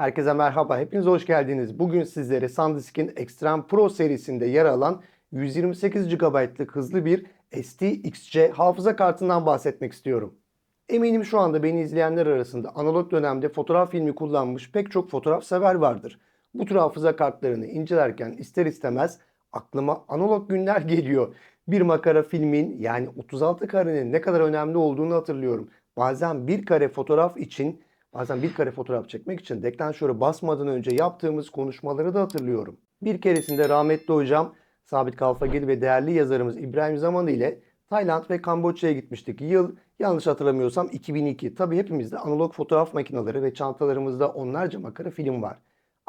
Herkese merhaba, hepiniz hoş geldiniz. Bugün sizlere SanDisk'in Extreme Pro serisinde yer alan 128 GB'lık hızlı bir ST-XC hafıza kartından bahsetmek istiyorum. Eminim şu anda beni izleyenler arasında analog dönemde fotoğraf filmi kullanmış pek çok fotoğraf sever vardır. Bu tür hafıza kartlarını incelerken ister istemez aklıma analog günler geliyor. Bir makara filmin yani 36 karenin ne kadar önemli olduğunu hatırlıyorum. Bazen bir kare fotoğraf için Bazen bir kare fotoğraf çekmek için deklanşöre basmadan önce yaptığımız konuşmaları da hatırlıyorum. Bir keresinde rahmetli hocam Sabit Kalfagil ve değerli yazarımız İbrahim Zamanı ile Tayland ve Kamboçya'ya gitmiştik. Yıl yanlış hatırlamıyorsam 2002. Tabii hepimizde analog fotoğraf makineleri ve çantalarımızda onlarca makara film var.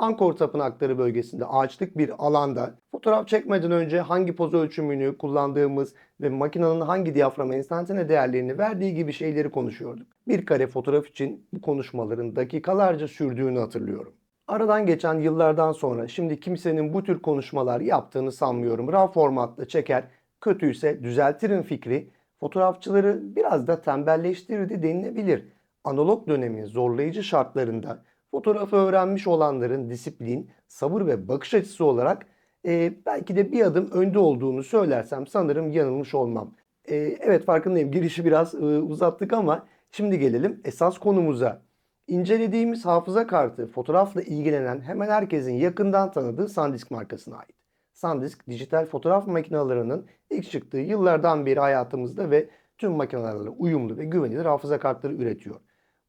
Angkor Tapınakları bölgesinde ağaçlık bir alanda fotoğraf çekmeden önce hangi poz ölçümünü kullandığımız ve makinenin hangi diyafram enstantane değerlerini verdiği gibi şeyleri konuşuyorduk. Bir kare fotoğraf için bu konuşmaların dakikalarca sürdüğünü hatırlıyorum. Aradan geçen yıllardan sonra şimdi kimsenin bu tür konuşmalar yaptığını sanmıyorum. RAW formatla çeker, kötüyse düzeltirim fikri fotoğrafçıları biraz da tembelleştirdi denilebilir. Analog dönemin zorlayıcı şartlarında fotoğrafı öğrenmiş olanların disiplin, sabır ve bakış açısı olarak e, belki de bir adım önde olduğunu söylersem sanırım yanılmış olmam. E, evet farkındayım girişi biraz e, uzattık ama şimdi gelelim esas konumuza. İncelediğimiz hafıza kartı fotoğrafla ilgilenen hemen herkesin yakından tanıdığı SanDisk markasına ait. SanDisk dijital fotoğraf makinelerinin ilk çıktığı yıllardan beri hayatımızda ve tüm makinelerle uyumlu ve güvenilir hafıza kartları üretiyor.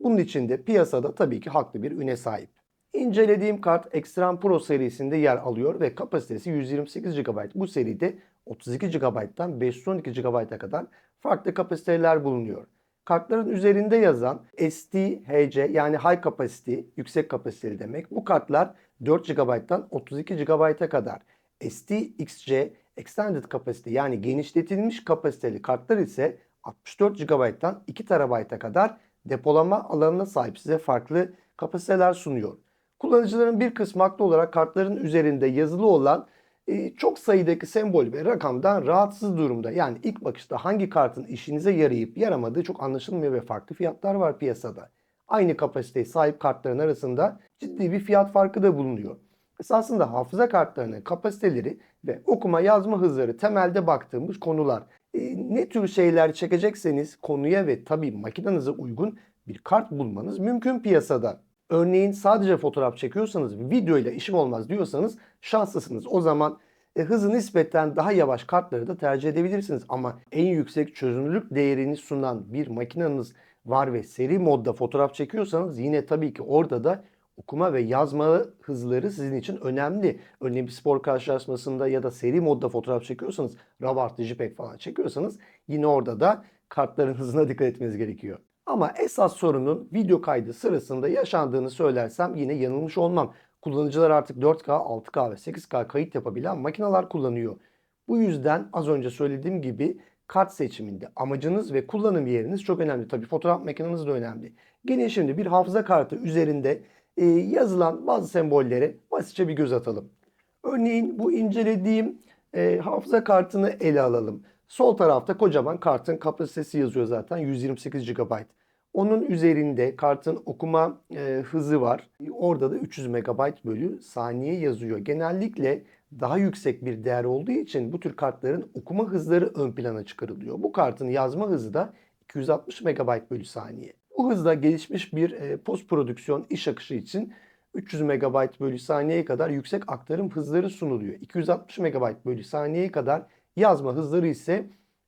Bunun için de piyasada tabii ki haklı bir üne sahip. İncelediğim kart Extreme Pro serisinde yer alıyor ve kapasitesi 128 GB. Bu seride 32 GB'dan 512 GB'a kadar farklı kapasiteler bulunuyor. Kartların üzerinde yazan ST-HC yani High Capacity, yüksek kapasiteli demek. Bu kartlar 4 GB'dan 32 GB'a kadar. ST-XC Extended Capacity yani genişletilmiş kapasiteli kartlar ise 64 GB'dan 2 TB'a kadar depolama alanına sahip size farklı kapasiteler sunuyor. Kullanıcıların bir kısmı haklı olarak kartların üzerinde yazılı olan e, çok sayıdaki sembol ve rakamdan rahatsız durumda. Yani ilk bakışta hangi kartın işinize yarayıp yaramadığı çok anlaşılmıyor ve farklı fiyatlar var piyasada. Aynı kapasiteye sahip kartların arasında ciddi bir fiyat farkı da bulunuyor. Esasında hafıza kartlarının kapasiteleri ve okuma yazma hızları temelde baktığımız konular. E, ne tür şeyler çekecekseniz konuya ve tabii makinenize uygun bir kart bulmanız mümkün piyasada. Örneğin sadece fotoğraf çekiyorsanız video ile işim olmaz diyorsanız şanslısınız. O zaman e, hızı nispeten daha yavaş kartları da tercih edebilirsiniz. Ama en yüksek çözünürlük değerini sunan bir makineniz var ve seri modda fotoğraf çekiyorsanız yine tabii ki orada da okuma ve yazma hızları sizin için önemli. Örneğin bir spor karşılaşmasında ya da seri modda fotoğraf çekiyorsanız, RAW artı JPEG falan çekiyorsanız yine orada da kartların hızına dikkat etmeniz gerekiyor. Ama esas sorunun video kaydı sırasında yaşandığını söylersem yine yanılmış olmam. Kullanıcılar artık 4K, 6K ve 8K kayıt yapabilen makineler kullanıyor. Bu yüzden az önce söylediğim gibi kart seçiminde amacınız ve kullanım yeriniz çok önemli. Tabii fotoğraf makineniz de önemli. Gelin şimdi bir hafıza kartı üzerinde e, yazılan bazı sembollere basitçe bir göz atalım. Örneğin bu incelediğim e, hafıza kartını ele alalım. Sol tarafta kocaman kartın kapasitesi yazıyor zaten 128 GB. Onun üzerinde kartın okuma e, hızı var. Orada da 300 MB bölü saniye yazıyor. Genellikle daha yüksek bir değer olduğu için bu tür kartların okuma hızları ön plana çıkarılıyor. Bu kartın yazma hızı da 260 MB bölü saniye. Bu hızda gelişmiş bir e, post prodüksiyon iş akışı için 300 MB bölü saniyeye kadar yüksek aktarım hızları sunuluyor. 260 MB bölü saniyeye kadar yazma hızları ise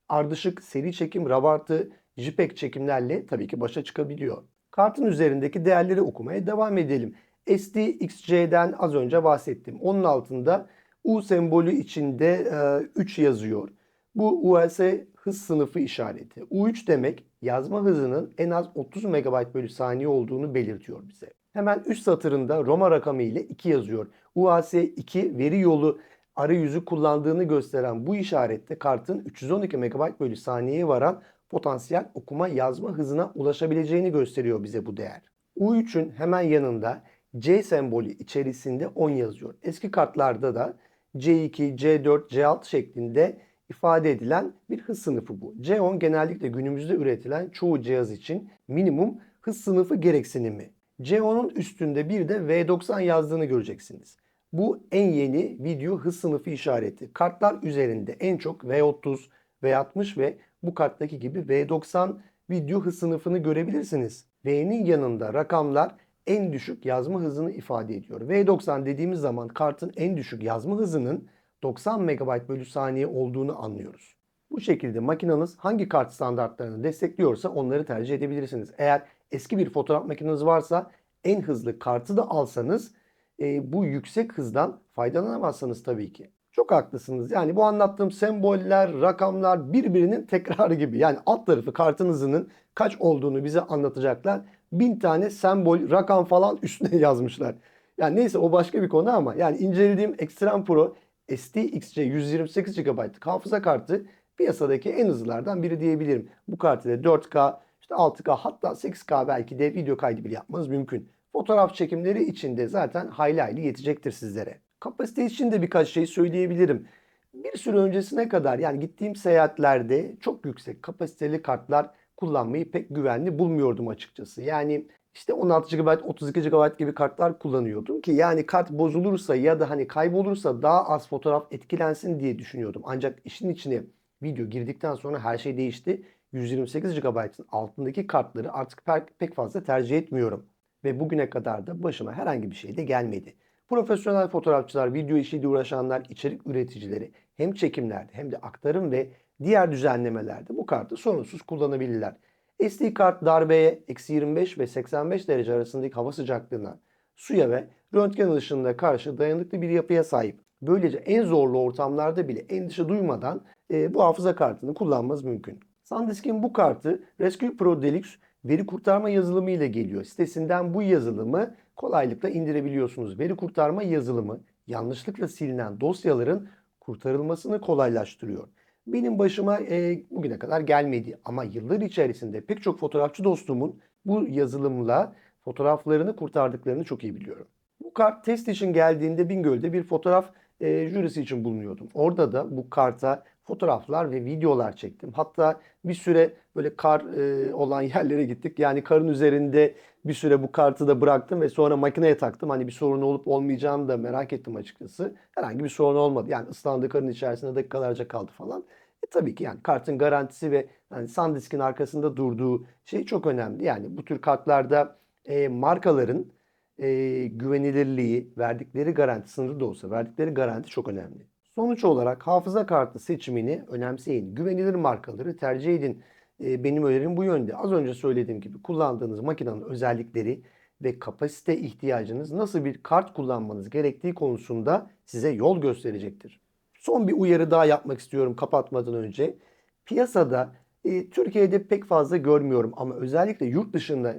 ardışık seri çekim, rabartı, JPEG çekimlerle tabii ki başa çıkabiliyor. Kartın üzerindeki değerleri okumaya devam edelim. SDXC'den az önce bahsettim. Onun altında U sembolü içinde e, 3 yazıyor. Bu US hız sınıfı işareti. U3 demek yazma hızının en az 30 MB bölü saniye olduğunu belirtiyor bize. Hemen üst satırında Roma rakamı ile 2 yazıyor. UAS 2 veri yolu arayüzü kullandığını gösteren bu işarette kartın 312 MB bölü saniyeye varan potansiyel okuma yazma hızına ulaşabileceğini gösteriyor bize bu değer. U3'ün hemen yanında C sembolü içerisinde 10 yazıyor. Eski kartlarda da C2, C4, C6 şeklinde ifade edilen bir hız sınıfı bu. C10 genellikle günümüzde üretilen çoğu cihaz için minimum hız sınıfı gereksinimi. C10'un üstünde bir de V90 yazdığını göreceksiniz. Bu en yeni video hız sınıfı işareti. Kartlar üzerinde en çok V30, V60 ve bu karttaki gibi V90 video hız sınıfını görebilirsiniz. V'nin yanında rakamlar en düşük yazma hızını ifade ediyor. V90 dediğimiz zaman kartın en düşük yazma hızının 90 MB bölü saniye olduğunu anlıyoruz. Bu şekilde makineniz hangi kart standartlarını destekliyorsa onları tercih edebilirsiniz. Eğer eski bir fotoğraf makineniz varsa en hızlı kartı da alsanız e, bu yüksek hızdan faydalanamazsınız tabii ki. Çok haklısınız. Yani bu anlattığım semboller, rakamlar birbirinin tekrarı gibi. Yani alt tarafı kartın hızının kaç olduğunu bize anlatacaklar. Bin tane sembol, rakam falan üstüne yazmışlar. Yani neyse o başka bir konu ama yani incelediğim Extreme Pro STXC 128 GB hafıza kartı piyasadaki en hızlılardan biri diyebilirim. Bu kartı da 4K, işte 6K hatta 8K belki de video kaydı bile yapmanız mümkün. Fotoğraf çekimleri için de zaten hayli hayli yetecektir sizlere. Kapasite için de birkaç şey söyleyebilirim. Bir süre öncesine kadar yani gittiğim seyahatlerde çok yüksek kapasiteli kartlar kullanmayı pek güvenli bulmuyordum açıkçası. Yani işte 16 GB, 32 GB gibi kartlar kullanıyordum ki yani kart bozulursa ya da hani kaybolursa daha az fotoğraf etkilensin diye düşünüyordum. Ancak işin içine video girdikten sonra her şey değişti. 128 GB'ın altındaki kartları artık pek, fazla tercih etmiyorum. Ve bugüne kadar da başıma herhangi bir şey de gelmedi. Profesyonel fotoğrafçılar, video işiyle uğraşanlar, içerik üreticileri hem çekimlerde hem de aktarım ve diğer düzenlemelerde bu kartı sorunsuz kullanabilirler. SD kart darbeye eksi 25 ve 85 derece arasındaki hava sıcaklığına, suya ve röntgen ışınına karşı dayanıklı bir yapıya sahip. Böylece en zorlu ortamlarda bile endişe duymadan e, bu hafıza kartını kullanmanız mümkün. SanDisk'in bu kartı Rescue Pro Deluxe veri kurtarma yazılımı ile geliyor. Sitesinden bu yazılımı kolaylıkla indirebiliyorsunuz. Veri kurtarma yazılımı yanlışlıkla silinen dosyaların kurtarılmasını kolaylaştırıyor. Benim başıma e, bugüne kadar gelmedi ama yıllar içerisinde pek çok fotoğrafçı dostumun bu yazılımla fotoğraflarını kurtardıklarını çok iyi biliyorum. Bu kart test için geldiğinde Bingöl'de bir fotoğraf e, jürisi için bulunuyordum. Orada da bu karta fotoğraflar ve videolar çektim. Hatta bir süre böyle kar e, olan yerlere gittik. Yani karın üzerinde bir süre bu kartı da bıraktım ve sonra makineye taktım. Hani bir sorun olup olmayacağını da merak ettim açıkçası. Herhangi bir sorun olmadı. Yani ıslandı karın içerisinde dakikalarca kaldı falan. E tabii ki yani kartın garantisi ve yani SanDisk'in arkasında durduğu şey çok önemli. Yani bu tür kartlarda e, markaların e, güvenilirliği, verdikleri garanti sınırlı da olsa verdikleri garanti çok önemli. Sonuç olarak hafıza kartı seçimini önemseyin. Güvenilir markaları tercih edin. E, benim önerim bu yönde. Az önce söylediğim gibi kullandığınız makinenin özellikleri ve kapasite ihtiyacınız nasıl bir kart kullanmanız gerektiği konusunda size yol gösterecektir. Son bir uyarı daha yapmak istiyorum kapatmadan önce. Piyasada e, Türkiye'de pek fazla görmüyorum ama özellikle yurt dışında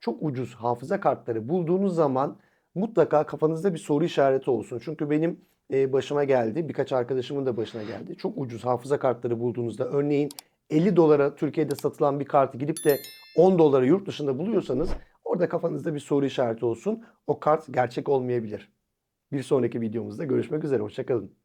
çok ucuz hafıza kartları bulduğunuz zaman mutlaka kafanızda bir soru işareti olsun. Çünkü benim e, başıma geldi. Birkaç arkadaşımın da başına geldi. Çok ucuz hafıza kartları bulduğunuzda örneğin 50 dolara Türkiye'de satılan bir kartı gidip de 10 dolara yurt dışında buluyorsanız orada kafanızda bir soru işareti olsun. O kart gerçek olmayabilir. Bir sonraki videomuzda görüşmek üzere. Hoşçakalın.